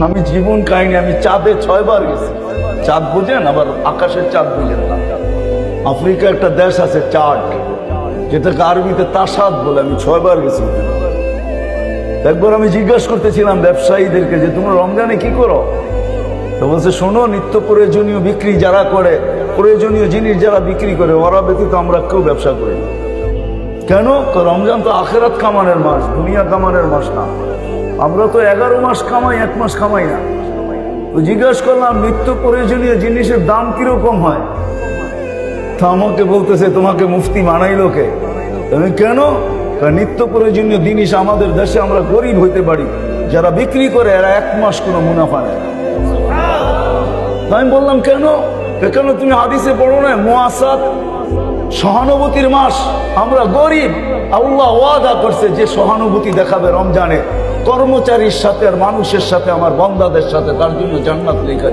আমি জীবন কাহিনী, আমি চাঁদে ছয়বার গেছি। চাঁদ বুঝেন, আবার আকাশের চাঁদ বুঝেন না। আফ্রিকা একটা দেশ আছে, চাঁদ, যেটাকে আরবিতে তাসাদ বলে, আমি ছয়বার গেছি। একবার আমি জিজ্ঞাসা করতেছিলাম ব্যবসায়ীদেরকে যে, তোমরা রমজানে কি করো? তো বলছে, শোনো, নিত্য প্রয়োজনীয় বিক্রি যারা করে, প্রয়োজনীয় জিনিস যারা বিক্রি করে, ওরা ব্যতীত আমরা কেউ ব্যবসা করি না। কেন? রমজান তো আখেরাত কামানের মাস, দুনিয়া কামানের মাস না। আমরা তো এগারো মাস কামাই, এক মাস কামাই না। তো জিজ্ঞাসা করলাম নিত্য প্রয়োজনীয় জিনিসের দাম কীরকম হয়? তা আমাকে বলতেছে, তোমাকে মুফতি মানাইলো কে? আমি, কেন? নিত্য প্রয়োজনীয় জিনিস আমাদের দেশে আমরা গরিব হইতে পারি। যারা বিক্রি করে, এরা এক মাস কোনো মুনাফা নেয় আমি বললাম, কেন? কেন তুমি হাদিসে পড়ো না মোয়াসাত সহানুভূতির মাস। আমরা গরিব। আল্লাহ ওয়াদা করছে যে সহানুভূতি দেখাবে রমজানে। কর্মচারীর সাথে আর মানুষের সাথে, আমার বন্দাদের সাথে, তার জন্য জান্নাত লেখা।